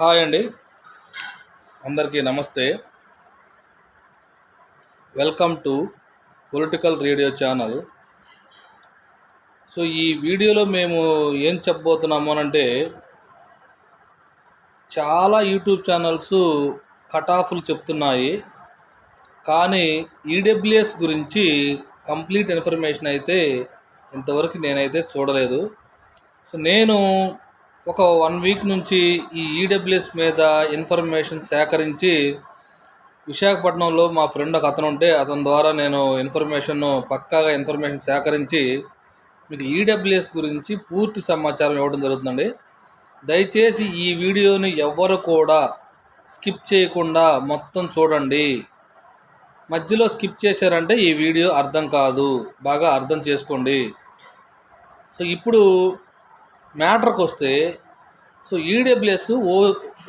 Hi అండి. అందరికీ నమస్తే. Welcome to political radio channel. So ఈ వీడియోలో మేము ఏం చెప్పబోతున్నాము అని అంటే చాలా యూట్యూబ్ ఛానల్స్ కట్ ఆఫ్లు చెప్తున్నాయి. కానీ ఈడబ్ల్యూఎస్ గురించి కంప్లీట్ ఇన్ఫర్మేషన్ అయితే ఇంతవరకు నేనైతే చూడలేదు. సో నేను ఒక వన్ వీక్ నుంచి ఈ ఈడబ్ల్యూఎస్ మీద ఇన్ఫర్మేషన్ సేకరించి విశాఖపట్నంలో మా ఫ్రెండ్ ఒక అతను ఉంటే అతని ద్వారా నేను ఇన్ఫర్మేషన్ పక్కాగా ఇన్ఫర్మేషన్ సేకరించి మీకు ఈడబ్ల్యూఎస్ గురించి పూర్తి సమాచారం ఇవ్వడం జరుగుతుందండి. దయచేసి ఈ వీడియోని ఎవ్వరు కూడా స్కిప్ చేయకుండా మొత్తం చూడండి. మధ్యలో స్కిప్ చేశారంటే ఈ వీడియో అర్థం కాదు. బాగా అర్థం చేసుకోండి. సో ఇప్పుడు మ్యాటర్కి వస్తే సో ఈడబ్ల్యూఎస్ ఓ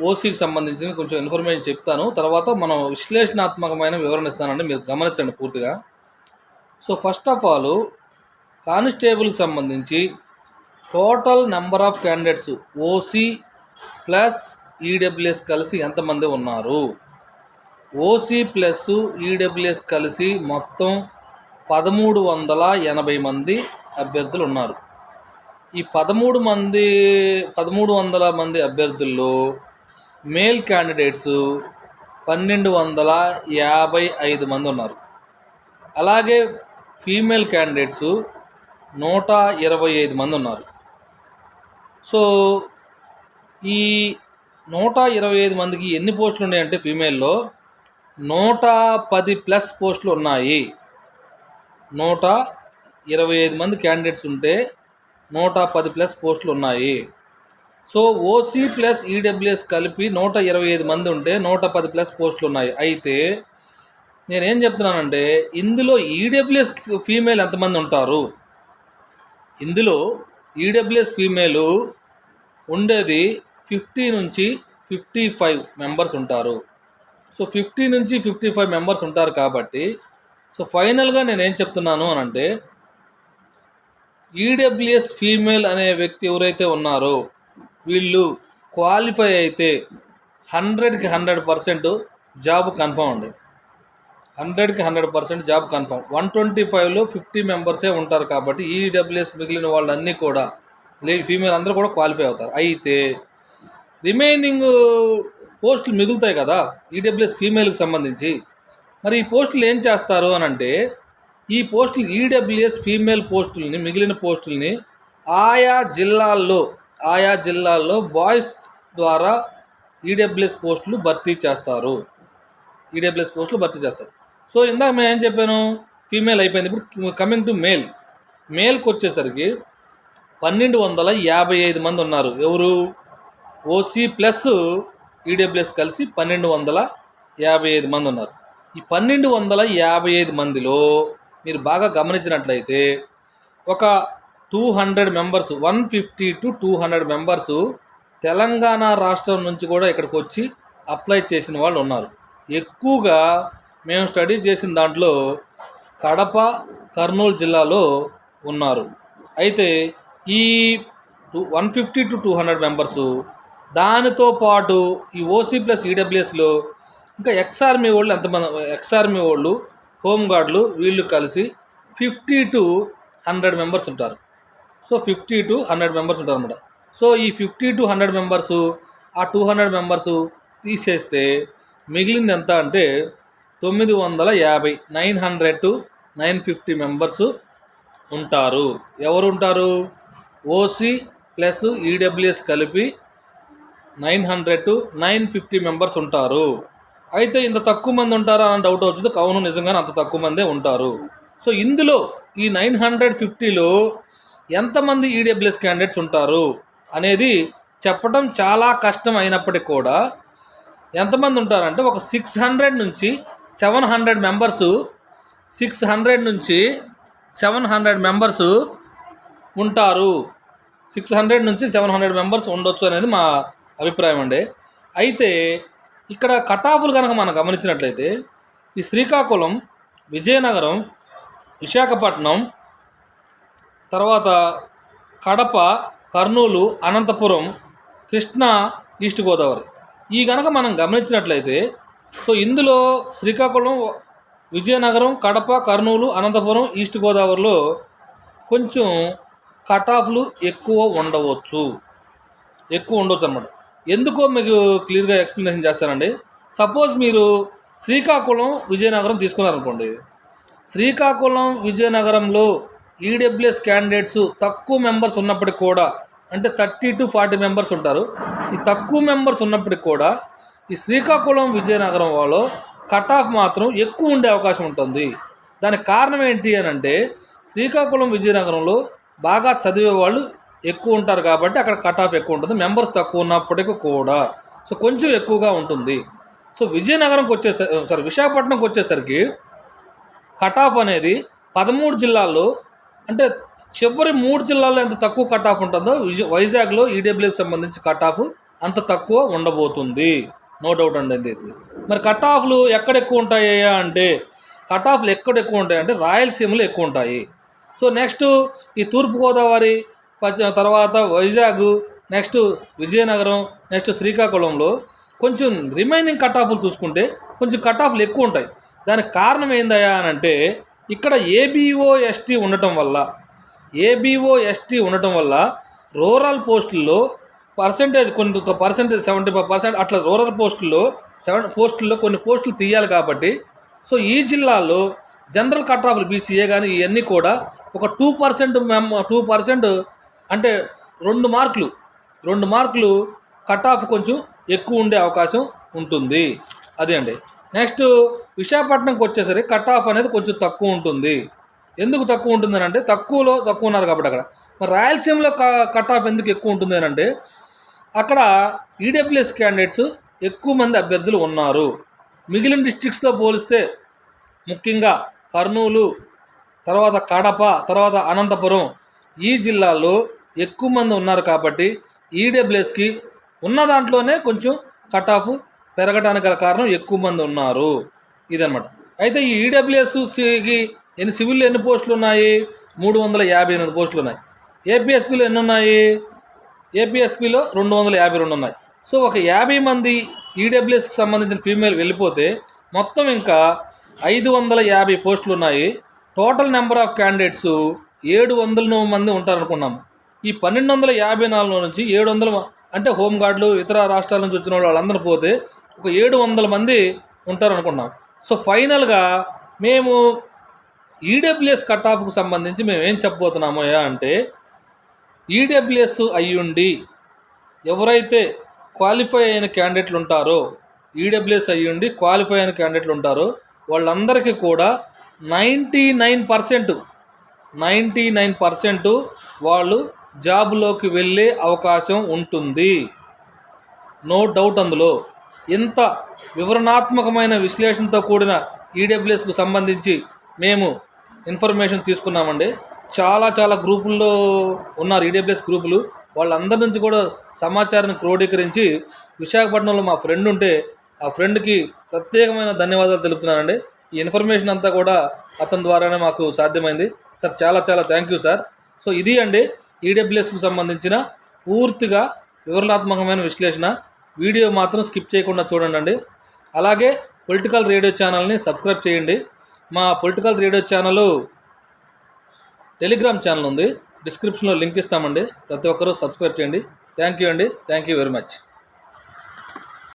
ఓసీకి సంబంధించిన కొంచెం ఇన్ఫర్మేషన్ చెప్తాను. తర్వాత మనం విశ్లేషణాత్మకమైన వివరణ ఇస్తానండి. మీరు గమనించండి పూర్తిగా. సో ఫస్ట్ ఆఫ్ ఆల్ కానిస్టేబుల్కి సంబంధించి total number of candidates OC plus EWS కలిసి ఎంతమంది ఉన్నారు? ఓసీ ప్లస్ ఈడబ్ల్యూఎస్ కలిసి మొత్తం పదమూడు వందల ఎనభై మంది అభ్యర్థులు ఉన్నారు. ఈ పదమూడు మంది పదమూడు వందల మంది అభ్యర్థుల్లో మేల్ క్యాండిడేట్స్ పన్నెండు వందల యాభై ఐదు మంది ఉన్నారు. అలాగే ఫీమేల్ క్యాండిడేట్స్ నూట ఇరవై ఐదు మంది ఉన్నారు. సో ఈ నూట ఇరవై ఐదు మందికి ఎన్ని పోస్టులు ఉన్నాయంటే ఫీమేల్లో నూట పది ప్లస్ పోస్టులు ఉన్నాయి. నూట ఇరవై ఐదు మంది క్యాండిడేట్స్ ఉంటే నూట పది ప్లస్ పోస్టులు ఉన్నాయి సో ఓసీ ప్లస్ ఈడబ్ల్యూఎస్ కలిపి నూట ఇరవై ఐదు మంది ఉంటే నూట పది ప్లస్ పోస్టులు ఉన్నాయి అయితే నేనేం చెప్తున్నానంటే ఇందులో ఈడబ్ల్యూఎస్ ఫీమేల్ ఎంతమంది ఉంటారు? ఇందులో ఈడబ్ల్యూఎస్ ఫీమేలు ఉండేది ఫిఫ్టీ నుంచి ఫిఫ్టీ ఫైవ్ మెంబర్స్ ఉంటారు. సో ఫిఫ్టీ నుంచి ఫిఫ్టీ ఫైవ్ మెంబర్స్ ఉంటారు కాబట్టి సో ఫైనల్గా నేను ఏం చెప్తున్నాను అని అంటే ఈడబ్ల్యూఎస్ ఫీమేల్ అనే వ్యక్తి ఎవరైతే ఉన్నారో వీళ్ళు క్వాలిఫై అయితే హండ్రెడ్కి హండ్రెడ్ పర్సెంట్ జాబ్ కన్ఫర్మ్ అండి. హండ్రెడ్కి hundred percent job confirm one twenty ఫైవ్లో ఫిఫ్టీ మెంబర్సే ఉంటారు కాబట్టి ఈడబ్ల్యూఎస్ మిగిలిన వాళ్ళన్నీ కూడా లే ఫీమేల్ అందరూ కూడా క్వాలిఫై అవుతారు. అయితే రిమైనింగ్ పోస్టులు మిగులుతాయి కదా ఈడబ్ల్యూఎస్ ఫీమేల్కి సంబంధించి. మరి ఈ పోస్టులు ఏం చేస్తారు అని అంటే ఈ పోస్టులు ఈడబ్ల్యూఎస్ ఫీమేల్ పోస్టుల్ని మిగిలిన పోస్టుల్ని ఆయా జిల్లాల్లో ఆయా జిల్లాల్లో బాయ్స్ ద్వారా ఈడబ్ల్యూఎస్ పోస్టులు భర్తీ చేస్తారు. ఈడబ్ల్యూఎస్ పోస్టులు భర్తీ చేస్తారు. సో ఇందాక మేము ఏం చెప్పాను? ఫీమేల్ అయిపోయింది. ఇప్పుడు కమింగ్ టు మేల్ మేల్కి వచ్చేసరికి పన్నెండు వందల యాభై ఐదు మంది ఉన్నారు. ఎవరు? ఓసీ ప్లస్ ఈడబ్ల్యూఎస్ కలిసి పన్నెండు వందల యాభై ఐదు మంది ఉన్నారు. ఈ పన్నెండు వందల యాభై ఐదు మందిలో మీరు బాగా గమనించినట్లయితే ఒక two hundred members one fifty to two hundred members Telangana రాష్ట్రం నుంచి కూడా ఇక్కడికి వచ్చి అప్లై చేసిన వాళ్ళు ఉన్నారు. ఎక్కువగా మేము స్టడీ చేసిన దాంట్లో కడప కర్నూలు జిల్లాలో ఉన్నారు. అయితే ఈ one fifty to two hundred members దానితో పాటు ఈ ఓసీ ప్లస్ ఈడబ్ల్యూఎస్లో ఇంకా ఎక్స్ఆర్మీ వాళ్ళు ఎంతమంది ఎక్స్ఆర్మీ వాళ్ళు హోంగార్డులు వీళ్ళు కలిసి ఫిఫ్టీ టు హండ్రెడ్ మెంబర్స్ ఉంటారు. So fifty to hundred members ఉంటారు అనమాట సో ఈ ఫిఫ్టీ టు హండ్రెడ్ మెంబర్సు ఆ టూ హండ్రెడ్ మెంబర్సు తీసేస్తే మిగిలింది ఎంత అంటే తొమ్మిది వందల యాభై nine hundred to nine fifty members ఉంటారు. ఎవరు ఉంటారు? ఓసీ ప్లస్ ఈడబ్ల్యూఎస్ కలిపి nine hundred to nine fifty members ఉంటారు. అయితే ఇంత తక్కువ మంది ఉంటారా అని డౌట్ వచ్చింది. అవును నిజంగానే అంత తక్కువ మందే ఉంటారు. సో ఇందులో ఈ నైన్ హండ్రెడ్ ఫిఫ్టీలో ఎంతమంది ఈడబ్ల్యూఎస్ క్యాండిడేట్స్ ఉంటారు అనేది చెప్పడం చాలా కష్టం అయినప్పటికీ కూడా ఎంతమంది ఉంటారంటే ఒక సిక్స్ హండ్రెడ్ నుంచి seven hundred members six hundred నుంచి సెవెన్ హండ్రెడ్ మెంబర్స్ ఉంటారు. సిక్స్ హండ్రెడ్ నుంచి సెవెన్ హండ్రెడ్ మెంబర్స్ ఉండొచ్చు అనేది మా అభిప్రాయం అండి. అయితే ఇక్కడ కటాపులు కనుక మనం గమనించినట్లయితే ఈ శ్రీకాకుళం విజయనగరం విశాఖపట్నం తర్వాత కడప కర్నూలు అనంతపురం కృష్ణా ఈస్ట్ గోదావరి. ఈ కనుక మనం గమనించినట్లయితే సో ఇందులో శ్రీకాకుళం విజయనగరం కడప కర్నూలు అనంతపురం ఈస్ట్ గోదావరిలో కొంచెం కటాఫ్లు ఎక్కువ ఉండవచ్చు. ఎక్కువ ఉండవచ్చు అనమాట ఎందుకో మీకు క్లియర్గా ఎక్స్ప్లెనేషన్ చేస్తానండి. సపోజ్ మీరు శ్రీకాకుళం విజయనగరం తీసుకున్నారనుకోండి. శ్రీకాకుళం విజయనగరంలో ఈడబ్ల్యూఎస్ క్యాండిడేట్స్ తక్కువ మెంబర్స్ ఉన్నప్పటికి కూడా అంటే థర్టీ టు ఫార్టీ మెంబర్స్ ఉంటారు. ఈ తక్కువ మెంబర్స్ ఉన్నప్పటికి కూడా ఈ శ్రీకాకుళం విజయనగరం వాళ్ళు కట్ ఆఫ్ మాత్రం ఎక్కువ ఉండే అవకాశం ఉంటుంది. దానికి కారణం ఏంటి అని అంటే శ్రీకాకుళం విజయనగరంలో బాగా చదివే వాళ్ళు ఎక్కువ ఉంటారు కాబట్టి అక్కడ కట్ ఆఫ్ ఎక్కువ ఉంటుంది. మెంబర్స్ తక్కువ ఉన్నప్పటికీ కూడా. సో కొంచెం ఎక్కువగా ఉంటుంది. సో విజయనగరంకి వచ్చేసరి సారీ విశాఖపట్నంకి వచ్చేసరికి కట్ ఆఫ్ అనేది పదమూడు జిల్లాల్లో అంటే చివరి మూడు జిల్లాల్లో ఎంత తక్కువ కట్ ఆఫ్ ఉంటుందో విజ వైజాగ్లో ఈడబ్ల్యూకి సంబంధించి కట్ ఆఫ్ అంత తక్కువ ఉండబోతుంది. నో డౌట్ అండి అది. మరి కట్ ఆఫ్లు ఎక్కడ ఎక్కువ ఉంటాయా అంటే కట్ ఆఫ్లు ఎక్కడ ఎక్కువ ఉంటాయి అంటే రాయలసీమలో ఎక్కువ ఉంటాయి. సో నెక్స్ట్ ఈ తూర్పుగోదావరి తర్వాత వైజాగ్ నెక్స్ట్ విజయనగరం నెక్స్ట్ శ్రీకాకుళంలో కొంచెం రిమైనింగ్ కట్ ఆఫ్లు చూసుకుంటే కొంచెం కట్ ఆఫ్లు ఎక్కువ ఉంటాయి. దానికి కారణం ఏందయ్యా అని అంటే ఇక్కడ ఏబిఓ ఎస్టీ ఉండటం వల్ల ఏబిఓ ఎస్టీ ఉండటం వల్ల రూరల్ పోస్టుల్లో పర్సంటేజ్ కొన్ని పర్సంటేజ్ సెవెంటీ ఫైవ్ పర్సెంట్ అట్లా రూరల్ పోస్టుల్లో సెవెన్ పోస్టుల్లో కొన్ని పోస్టులు తీయాలి కాబట్టి సో ఈ జిల్లాలో జనరల్ కట్ ఆఫ్ బీసీఏ కానీ ఇవన్నీ కూడా ఒక టూ పర్సెంట్ మెమ్ టూ పర్సెంట్ అంటే రెండు మార్కులు రెండు మార్కులు కట్ ఆఫ్ కొంచెం ఎక్కువ ఉండే అవకాశం ఉంటుంది. అదే అండి. నెక్స్ట్ విశాఖపట్నంకి వచ్చేసరికి కట్ ఆఫ్ అనేది కొంచెం తక్కువ ఉంటుంది. ఎందుకు తక్కువ ఉంటుంది అని అంటే తక్కువలో తక్కువ ఉన్నారు కాబట్టి అక్కడ. మరి రాయలసీమలో కట్ ఆఫ్ ఎందుకు ఎక్కువ ఉంటుంది అని అంటే అక్కడ ఈడబ్ల్యూఎస్ క్యాండిడేట్స్ ఎక్కువ మంది అభ్యర్థులు ఉన్నారు. మిగిలిన డిస్ట్రిక్ట్స్తో పోలిస్తే ముఖ్యంగా కర్నూలు తర్వాత కడప తర్వాత అనంతపురం ఈ జిల్లాల్లో ఎక్కువ మంది ఉన్నారు కాబట్టి ఈడబ్ల్యూఎస్కి ఉన్న దాంట్లోనే కొంచెం కట్ ఆఫ్ పెరగడానికి గల కారణం ఎక్కువ మంది ఉన్నారు. ఇదనమాట అయితే ఈ ఈడబ్ల్యూఎస్కి ఎన్ని సివిల్ ఎన్ని పోస్టులు ఉన్నాయి? మూడు వందల యాభై ఎనిమిది పోస్టులు ఉన్నాయి. ఏపీఎస్పీలో ఎన్ని ఉన్నాయి? ఏపీఎస్పీలో రెండు వందల యాభై రెండు ఉన్నాయి. సో ఒక యాభై మంది ఈడబ్ల్యూఎస్కి సంబంధించిన ఫీమేల్ వెళ్ళిపోతే మొత్తం ఇంకా ఐదు వందల యాభై పోస్టులు ఉన్నాయి. టోటల్ నెంబర్ ఆఫ్ క్యాండిడేట్స్ ఏడు వందల మంది ఉంటారనుకున్నాము ఈ పన్నెండు వందల యాభై నాలుగులో నుంచి ఏడు వందల అంటే హోంగార్డులు ఇతర రాష్ట్రాల నుంచి వచ్చిన వాళ్ళందరూ పోతే ఒక ఏడు వందల మంది ఉంటారు అనుకున్నాం సో ఫైనల్గా మేము ఈడబ్ల్యూఎస్ కట్ ఆఫ్కు సంబంధించి మేము ఏం చెప్పబోతున్నామో అంటే ఈడబ్ల్యూఎస్ అయ్యుండి ఎవరైతే క్వాలిఫై అయిన క్యాండిడేట్లు ఉంటారో ఈడబ్ల్యూఎస్ అయ్యుండి క్వాలిఫై అయిన క్యాండిడేట్లు ఉంటారో వాళ్ళందరికీ కూడా ninety nine percent ninety nine percent వాళ్ళు జాబ్లోకి వెళ్ళే అవకాశం ఉంటుంది. నో డౌట్ అందులో. ఇంత వివరణాత్మకమైన విశ్లేషణతో కూడిన ఈడబ్ల్యూఎస్కు సంబంధించి మేము ఇన్ఫర్మేషన్ తీసుకున్నామండి. చాలా చాలా గ్రూపుల్లో ఉన్నారు ఈడబ్ల్యూఎస్ గ్రూపులు. వాళ్ళందరి నుంచి కూడా సమాచారాన్ని క్రోడీకరించి విశాఖపట్నంలో మా ఫ్రెండ్ ఉంటే ఆ ఫ్రెండ్కి ప్రత్యేకమైన ధన్యవాదాలు తెలుపుతున్నానండి. ఈ ఇన్ఫర్మేషన్ అంతా కూడా అతని ద్వారానే మాకు సాధ్యమైంది. సార్ చాలా చాలా థ్యాంక్ యూ సార్ సో ఇది అండి. ఈడబ్ల్యూఎస్కు సంబంధించిన పూర్తిగా వివరణాత్మకమైన విశ్లేషణ. వీడియో మాత్రం స్కిప్ చేయకుండా చూడండి అలాగే పొలిటికల్ రేడియో ఛానల్ని సబ్స్క్రైబ్ చేయండి. మా political radio channel Telegram channel ఉంది. డిస్క్రిప్షన్లో లింక్ ఇస్తామండి. ప్రతి ఒక్కరూ సబ్స్క్రైబ్ చేయండి. థ్యాంక్ యూ అండి. Thank you very much.